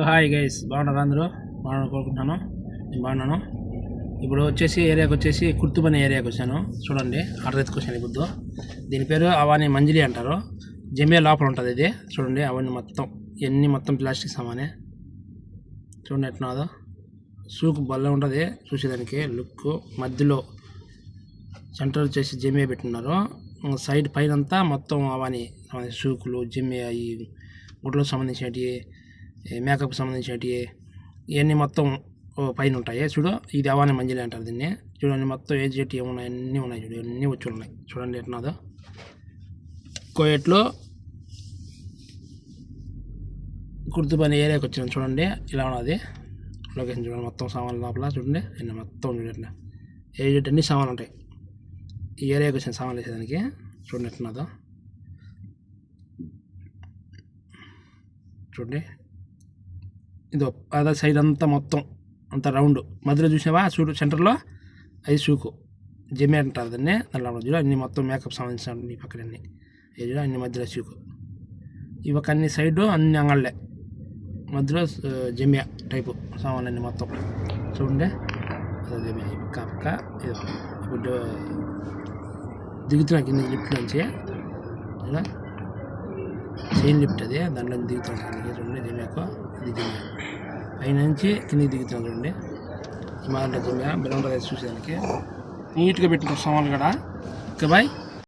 Hi guys బాగున్నారు అందరూ? బాగున్నారు కోరుకుంటున్నాను. నేను బాగున్నాను. ఇప్పుడు వచ్చేసి ఏరియాకి వచ్చేసి కుర్తుపని ఏరియాకి వచ్చాను. చూడండి ఆర్డర్ ఎత్తుకొచ్చాను ఇప్పుడు దీని పేరు అవాని మంజిలి అంటారు. జమే లోపల ఉంటుంది ఇది. చూడండి అవన్నీ మొత్తం. ఎన్ని మొత్తం ప్లాస్టిక్ సామానే. చూడండి ఎట్లున్నదో సూకు బల్ల ఉంటుంది. చూసేదానికి లుక్ మధ్యలో సెంటర్ వచ్చేసి జమియా పెట్టున్నారు. సైడ్ పైన అంతా మొత్తం అవన్నీ సూకులు జమియా ఈ గుడ్లకు సంబంధించినవి మేకప్ సంబంధించినవి ఇవన్నీ మొత్తం ఓ పైన ఉంటాయి చూడు ఇది అవాని మంజిలి అంటారు దీన్ని. చూడండి మొత్తం ఏ జెట్ ఏమున్నాయి అన్నీ ఉన్నాయి చూడు అన్నీ వచ్చి ఉన్నాయి. చూడండి ఎట్లున్నదో కోయట్లో కుర్తుపని ఏరియాకి వచ్చిన చూడండి. ఇలా ఉన్నది. లొకేషన్ చూడండి మొత్తం సామాన్లు లోపల చూడండి. అన్నీ మొత్తం చూడండి ఏ జెట్ అన్ని సామాన్లు ఉంటాయి. ఈ ఏరియాకి వచ్చిన సామాన్లు వేసేదానికి. చూడండి ఎట్లున్నదో చూడండి. ఇది అదే సైడ్ అంతా మొత్తం అంత రౌండ్. మధ్యలో చూసావా చూడు సెంటర్లో? అది షూకు. జమ్మి అంటారు దాన్ని. దాని లోపల చూడు. అన్ని మొత్తం మేకప్ సంబంధించిన ఈ పక్కన అన్ని ఇది చూడు అన్ని మధ్యలో షూకు. ఈ పక్క అన్ని సైడ్ అన్ని అంగళ్ళే. మధ్యలో జమియా టైపు సామాన్లు అన్ని మొత్తం. చూడండి. అదే జమియా ఈ పక్క పక్క ఇదో. ఇప్పుడు దిగుతున్నా కింద లిఫ్ట్ నుంచి. ఇలా చైన్ లిఫ్ట్ అది. దాంట్లో దిగుతున్నాను చూడండి జమియాకు ఇది జమియా పైన నుంచి కిందకి దిగుతాం చూడండి. హిమాలయ జమియా రైస్ చూసేదానికి. నీట్గా పెట్టిన సామాన్లు కూడా. Okay bye.